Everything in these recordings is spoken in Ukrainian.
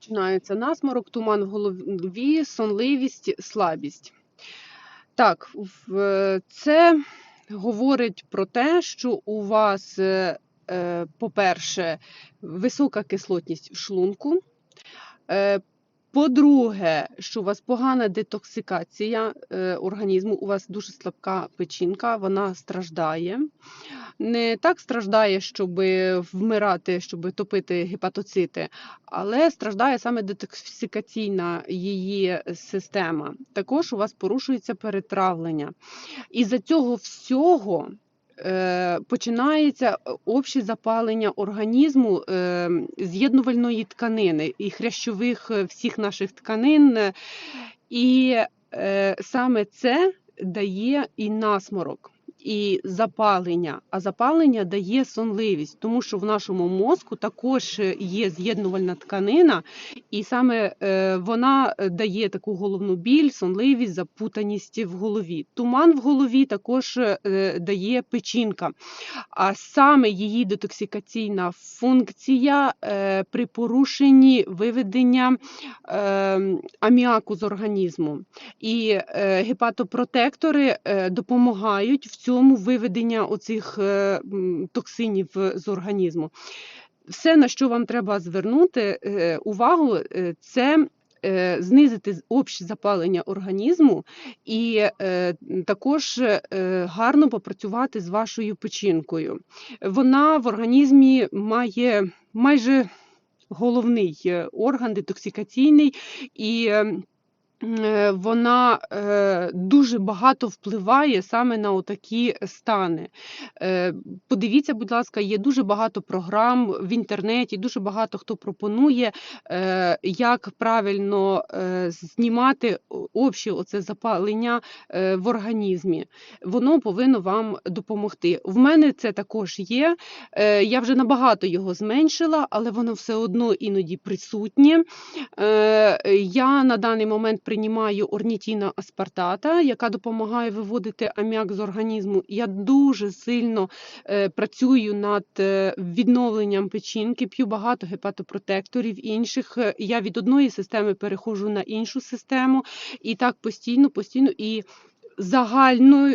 Починається насморок, туман в голові, сонливість, слабість. Так, це говорить про те, що у вас, е, е, по-перше, висока кислотність в шлунку. По-друге, що у вас погана детоксикація е, організму, у вас дуже слабка печінка, вона страждає. Не так страждає, щоб вмирати, щоб топити гепатоцити, але страждає саме детоксикаційна її система. Також у вас порушується перетравлення. І за цього всього починається обші запалення організму е, з'єднувальної тканини і хрящових е, всіх наших тканин. е, І е, саме це дає і насморок. І запалення, а запалення дає сонливість, тому що в нашому мозку також є з'єднувальна тканина, і саме е, вона дає таку головну біль, сонливість, запутаність в голові. Туман в голові також е, дає печінка, а саме її детоксикаційна функція е, при порушенні виведення е, аміаку з організму. І е, гепатопротектори е, допомагають в цьому виведення оцих е, токсинів е, з організму. Все, на що вам треба звернути е, увагу, це знизити обще запалення організму і також гарно попрацювати з вашою печінкою. Вона в організмі має майже головний орган детоксикаційний і. Е, Вона е, дуже багато впливає саме на отакі стани. Е, Подивіться, будь ласка, є дуже багато програм в інтернеті, дуже багато хто пропонує, як правильно знімати обще оце запалення в організмі. Воно повинно вам допомогти. В мене це також є. Я вже набагато його зменшила, але воно все одно іноді присутнє. Я на даний момент приймаю орнітіна аспартата, яка допомагає виводити аміак з організму. Я дуже сильно е, працюю над е, відновленням печінки, п'ю багато гепатопротекторів інших. Е, Я від одної системи перехожу на іншу систему, і так постійно, постійно і загально.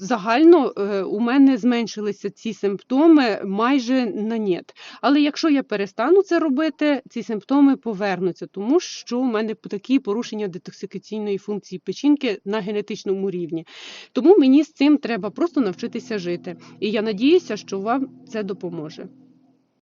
Загально е, у мене зменшилися ці симптоми майже на нет. Але якщо я перестану це робити, ці симптоми повернуться, тому що у мене такі порушення детоксикаційної функції печінки на генетичному рівні. Тому мені з цим треба просто навчитися жити. І я надіюся, що вам це допоможе.